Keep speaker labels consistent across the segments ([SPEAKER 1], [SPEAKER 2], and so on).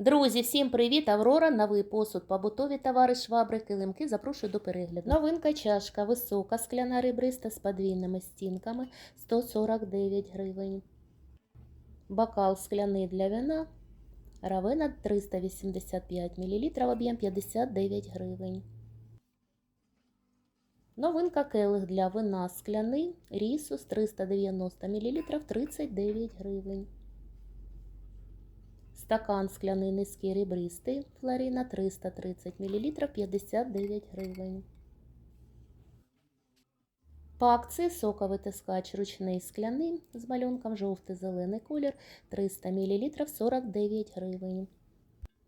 [SPEAKER 1] Друзі, всім привіт! Аврора, новий посуд, побутові товари, швабри, килимки. Запрошую до перегляду. Новинка чашка, висока, скляна ребриста з подвійними стінками 149 гривень. Бокал скляний для вина. Равина 385 мл, об'єм 59 гривень. Новинка келих для вина скляний, рісус 390 мл, 39 гривень. Стакан скляний низький ребристий флорина 330 мл 59 гривень. По акції соковий тискач ручний скляний з малюнком жовтий-зелений колір 300 мл 49 гривень.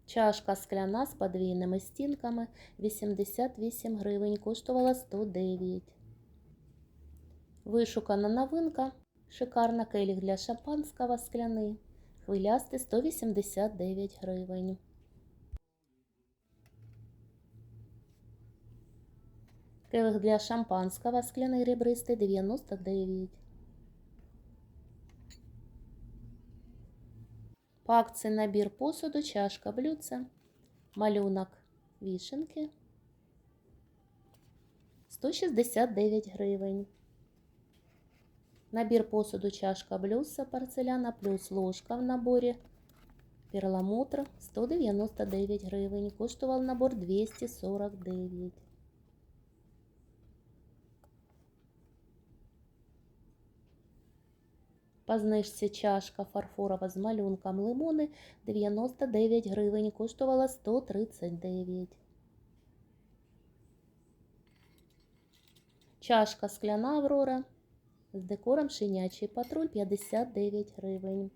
[SPEAKER 1] Чашка скляна з подвійними стінками 88 гривень, коштувала 109. Вишукана новинка. Шикарна келіх для шампанського скляний. Хвилястий 189 гривень. Келих для шампанського скляний ребристий 99. По акції набір посуду, чашка, блюдце, малюнок вішенки 169 гривень. Набір посуду чашка блюдце порцеляна плюс ложка в наборі. Перламутр 199 гривень. Коштував набор 249. По знижці чашка фарфорова з малюнком лимони 99 гривень. Коштувала 139. Чашка скляна Аврора з декором шинячий патруль 59 гривень.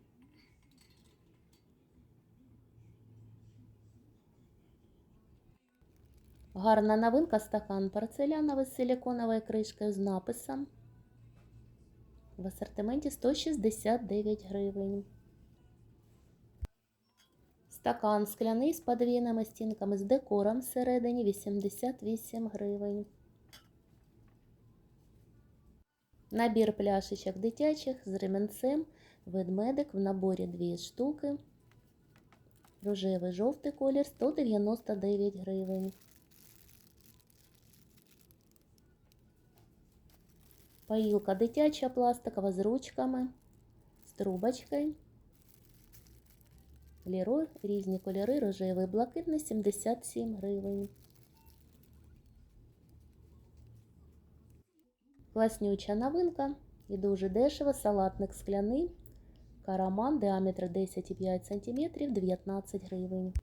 [SPEAKER 1] Гарна новинка стакан порцеляновий з силиконовою кришкою з написом. В асортименті 169 гривень. Стакан скляний з подвійними стінками з декором всередині 88 гривень. Набір пляшечок дитячих з ремінцем, ведмедик в наборі 2 штуки. Рожевий жовтий колір 199 гривень. Поїлка дитяча пластикова з ручками, з трубочкою. Лірой, різні кольори, рожевий, блакитний 77 гривень. Класнюча новинка і дуже дешево. Салатник скляний. Караман діаметр 10,5 см 19 гривень.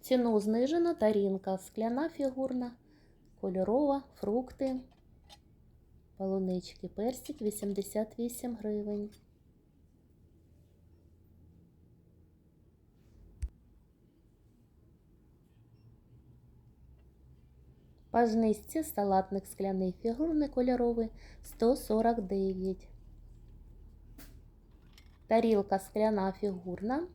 [SPEAKER 1] Ціну знижено тарінка скляна фігурна, кольорова, фрукти, полунички, персик 88 гривень. По знижці салатник скляний фігурний кольоровий 149. Тарілка скляна фігурна.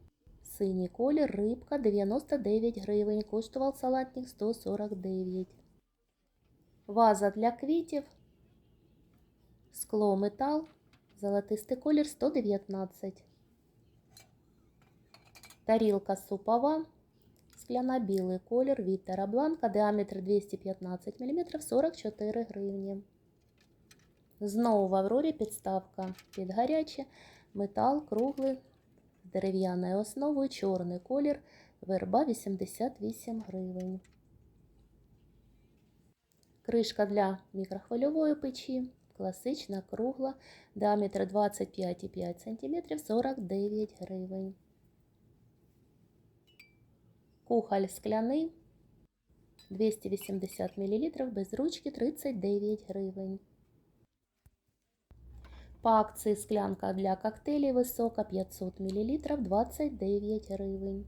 [SPEAKER 1] Синій колір, рибка 99 гривень. Коштував салатник 149. Ваза для квітів. Скло метал. Золотистий колір 119. Тарілка супова. Скляна білий колір від Бланка, діаметр 215 мм 44 гривні. Знову в Аврорі підставка. Під гаряче, метал круглий з дерев'яною основою, чорний колір, верба 88 гривень. Кришка для мікрохвильової печі, класична, кругла, діаметр 25,5 см 49 гривень. Кухоль скляний 280 мл без ручки 39 гривень. По акції склянка для коктейлів висока 500 мл 29 гривень.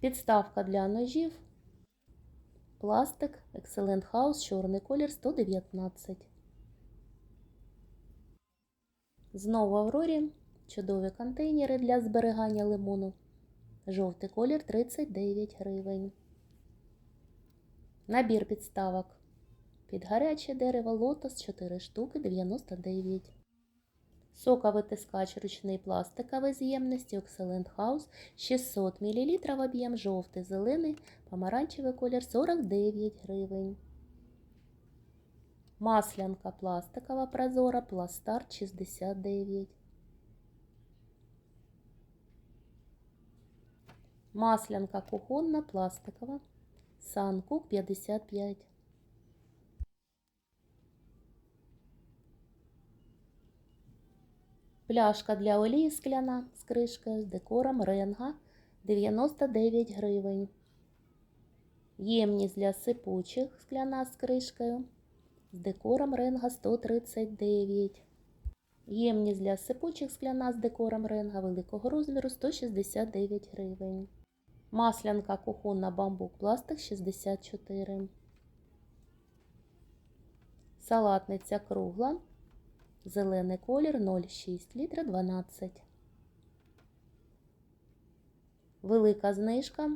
[SPEAKER 1] Підставка для ножів. Пластик Excellent House чорний колір 119. Знову в Аврорі чудові контейнери для зберігання лимону. Жовтий колір 39 гривень. Набір підставок. Під гаряче дерево лотос 4 штуки 99. Соковитискач ручний пластиковий з ємності Excellent House 600 мл об'єм жовтий, зелений, помаранчевий колір 49 гривень. Маслянка пластикова прозора, пластарт 69. Маслянка кухонна пластикова, Санкук 55. Пляшка для олії скляна з кришкою з декором ренга 99 гривень. Ємність для сипучих скляна з кришкою з декором ренга 139. Ємність для сипучих скляна з декором ренга великого розміру 169 гривень. Маслянка кухонна бамбук пластик 64. Салатниця кругла. Зелений колір 0,6 літра 12. Велика знижка.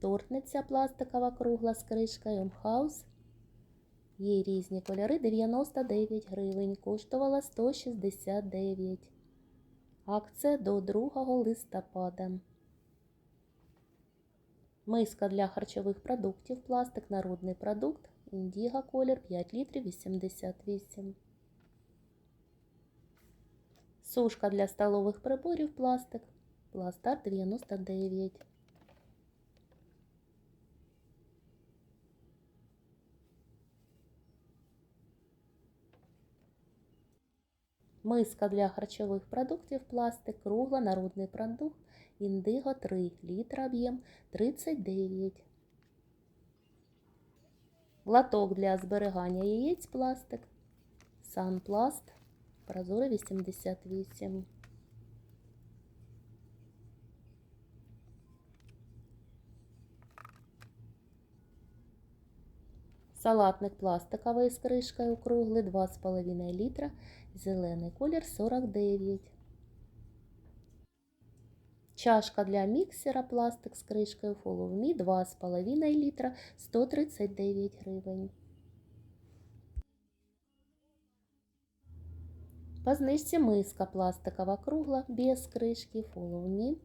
[SPEAKER 1] Тортниця пластикова кругла з кришкою Мхаус. Є різні кольори 99 гривень. Коштувала 169. Акція до 2 листопада. Миска для харчових продуктів. Пластик народний продукт. Індіго колір 5 літрів 88. Сушка для столових приборів пластик. Пластар 99. Миска для харчових продуктів пластик. Кругла народний продукт. Індиго 3 літра об'єм 39. Лоток для зберігання яєць пластик. Санпласт. Прозорий 88. Салатник пластиковий з кришкою круглий 2,5 літра. Зелений колір 49. Чашка для міксера пластик з кришкою Follow Me 2,5 літра 139 гривень. По знижці миска пластикова кругла без кришки Follow Me.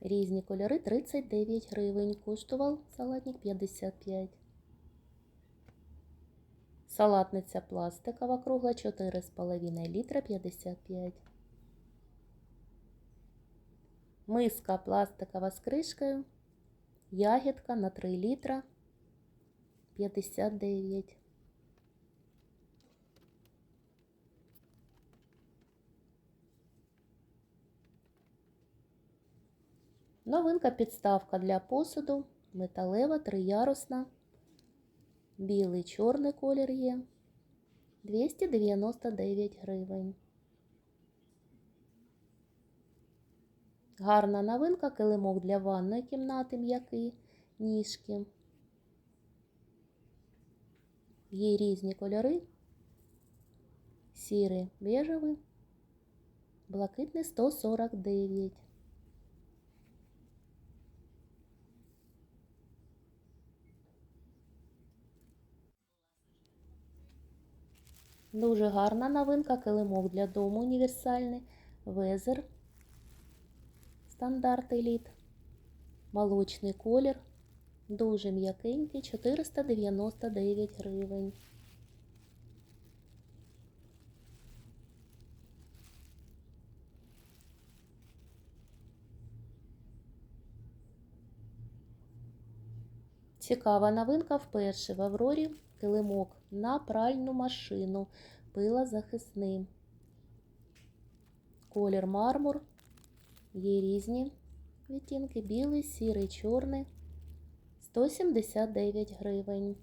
[SPEAKER 1] Різні кольори 39 гривень. Коштував салатник 55. Салатниця пластикова кругла 4,5 літра 55. Миска пластикова з кришкою. Ягідка на 3 літра 59. Новинка підставка для посуду. Металева, триярусна. Білий чорний колір є. 299 гривень. Гарна новинка, килимок для ванної кімнати м'який, ніжки. Є різні кольори. Сірий, бежевий, блакитний 149. Дуже гарна новинка, килимок для дому універсальний, везер, стандарт еліт, молочний колір, дуже м'якенький, 499 гривень. Цікава новинка вперше в Аврорі килимок на пральну машину пила захисний. Колір мармур. Є різні відтінки білий, сірий, чорний. 179 гривень.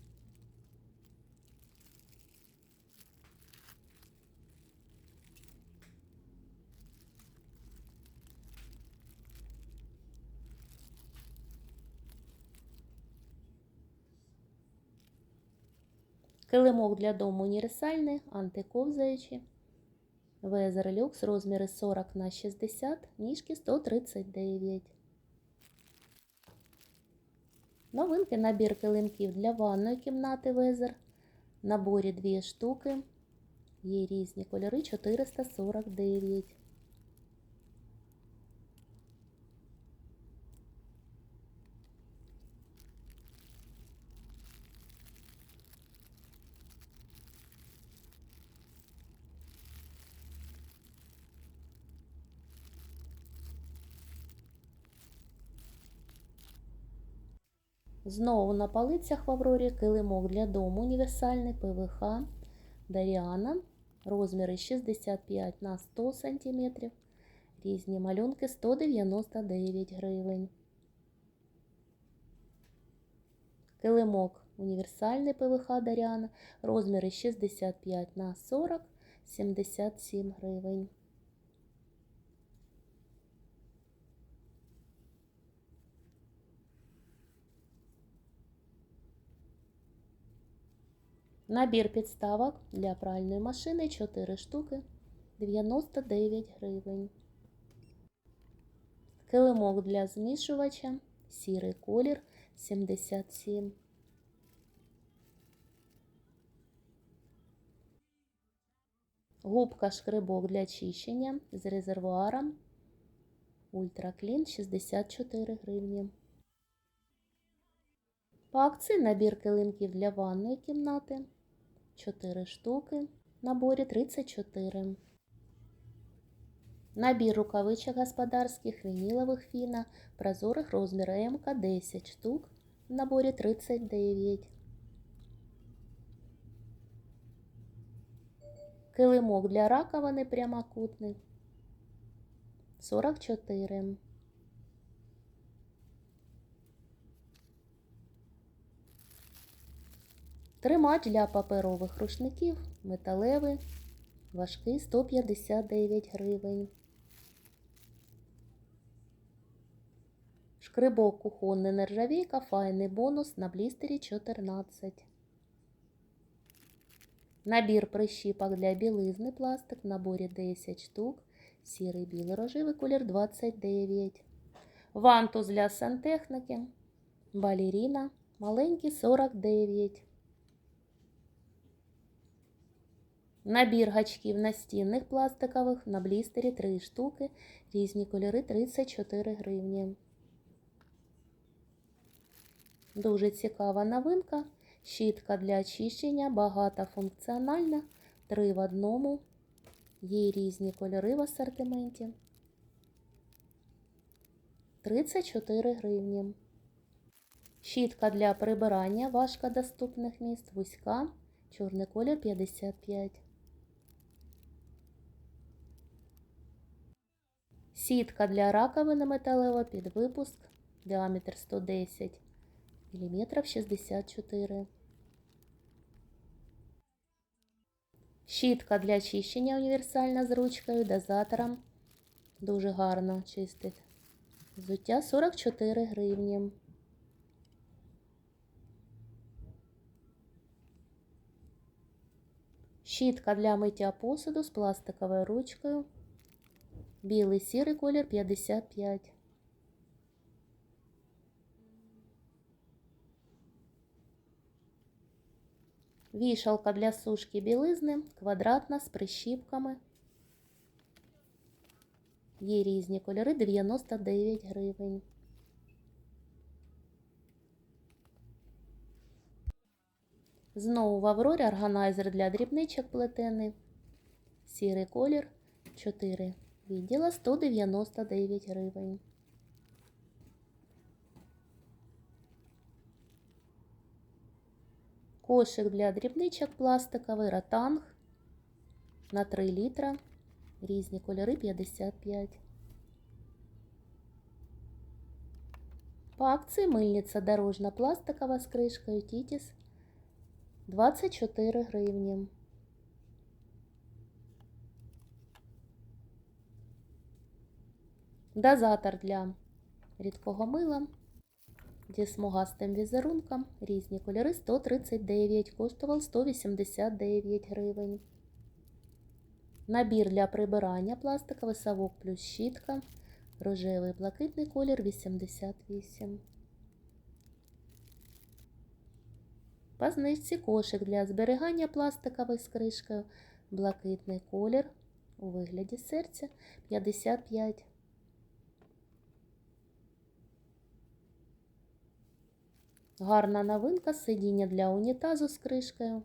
[SPEAKER 1] Килимок для дому універсальний, антиковзаючий. Везер люкс, розміри 40 на 60, ніжки 139. Новинки набір килимків для ванної кімнати Везер. Наборі 2 штуки. Є різні кольори 449. Знову на полицях в Аврорі килимок для дому універсальний ПВХ Даріана. Розміри 65 на 100 см. Різні малюнки 199 гривень. Килимок універсальний ПВХ Даріана. Розміри 65 на 40 77 гривень. Набір підставок для пральної машини 4 штуки 99 гривень. Килимок для змішувача, сірий колір 77. Губка шкребок для чищення з резервуаром Ультраклін 64 гривні. По акції набір килимків для ванної кімнати 4 штуки. Наборі 34. Набір рукавичок господарських вінілових фіна прозорих розміру МК 10 штук. В наборі 39. Килимок для раковини прямокутний 44. Тримач для паперових рушників металевий, важкий 159 гривень. Шкрибок кухонний нержавійка, файний бонус на блістері 14. Набір прищіпок для білизни пластик в наборі 10 штук. Сірий білий рожевий колір 29. Вантуз для сантехніки. Балеріна. Маленький 49. Набір гачків настінних пластикових на блістері 3 штуки. Різні кольори 34 гривні. Дуже цікава новинка. Щітка для очищення, багатофункціональна, 3 в одному. Є різні кольори в асортименті. 34 гривні. Щітка для прибирання важкодоступних місць вузька. Чорний колір 55. Сітка для раковини металева під випуск. Діаметр 110 мм 64. Щітка для чищення універсальна з ручкою, дозатором. Дуже гарно чистить. Взуття 44 гривні. Щітка для миття посуду з пластиковою ручкою. Білий сірий колір 55. Вішалка для сушки білизни квадратна з прищіпками. Є різні кольори 99 гривень. Знову в Аврорі органайзер для дрібничок плетений. Сірий колір 4 відділа 199 гривень. Кошик для дрібничок пластиковий ротанг на 3 літра. Різні кольори 55. По акції мильниця дорожна пластикова з кришкою Тітіс 24 гривні. Дозатор для рідкого мила зі смугастим візерунком. Різні кольори 139, коштував 189 гривень. Набір для прибирання пластиковий совок плюс щітка. Рожевий блакитний колір 88. По знижці кошик для зберігання пластиковий з кришкою блакитний колір у вигляді серця 55. Гарна новинка сидіння для унітазу з кришкою.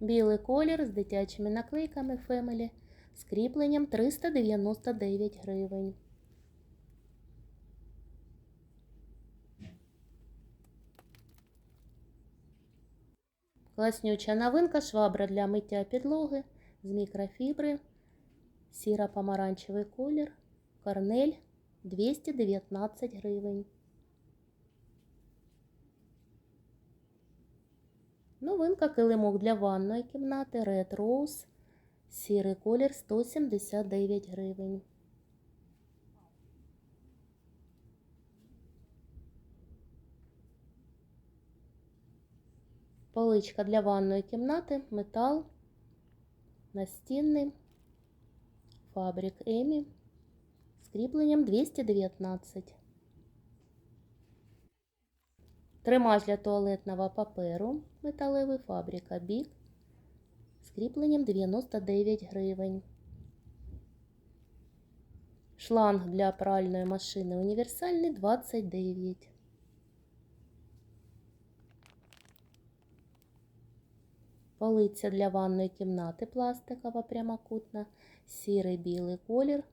[SPEAKER 1] Білий колір з дитячими наклейками Family з кріпленням 399 гривень. Класнюча новинка швабра для миття підлоги з мікрофібри, сіра помаранчевий колір, корнель 219 гривень. Новинка килимок для ванної кімнати Red Rose, сірий колір 179 гривень. Поличка для ванної кімнати, метал, настінний, фабрик Емі з кріпленням 219. Тримач для туалетного паперу, металевий фабрика Бік з кріпленням 99 гривень. Шланг для пральної машини універсальний 29. Полиця для ванної кімнати пластикова прямокутна, сірий білий колір.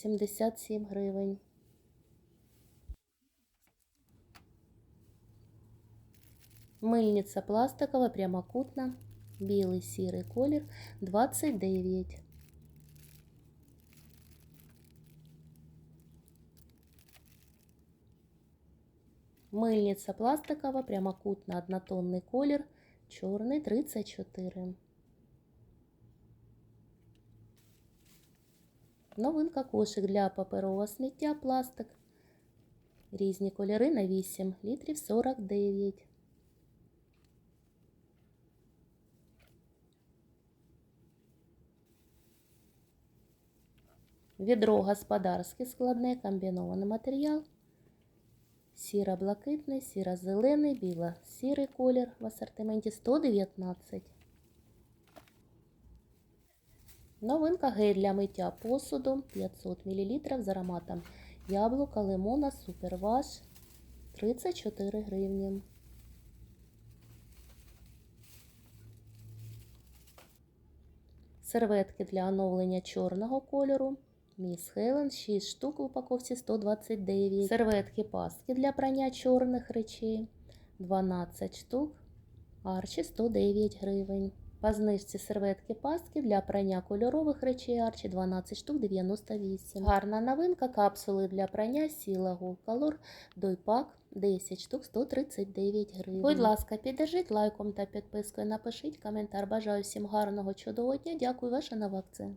[SPEAKER 1] Сімдесят сім гривень. Мильниця пластикова прямокутна, білий сірий колір 29. Мильниця пластикова, прямокутна, однотонний колір, чорний 34. Новинка кошик для паперового сміття пластик. Різні кольори на 8 літрів 49. Відро господарське складне, комбінований матеріал. Сіро-блакитний, сіро-зелений, біло-сірий колір в асортименті 119. Новинка гель для миття посуду 500 мл з ароматом яблука, лимона, суперваш 34 гривні. Серветки для оновлення чорного кольору. Міс Хелен 6 штук в упаковці 129. Серветки пастки для прання чорних речей 12 штук. Арчі 109 гривень. По знижці серветки пастки для прання кольорових речей Арчі 12 штук 98. Гарна новинка капсули для прання Сіла Gold Дойпак 10 штук 139 гривень. Будь ласка, піддержіть лайком та підпискою. Напишіть коментар. Бажаю всім гарного чудового дня. Дякую, ваша нова акція.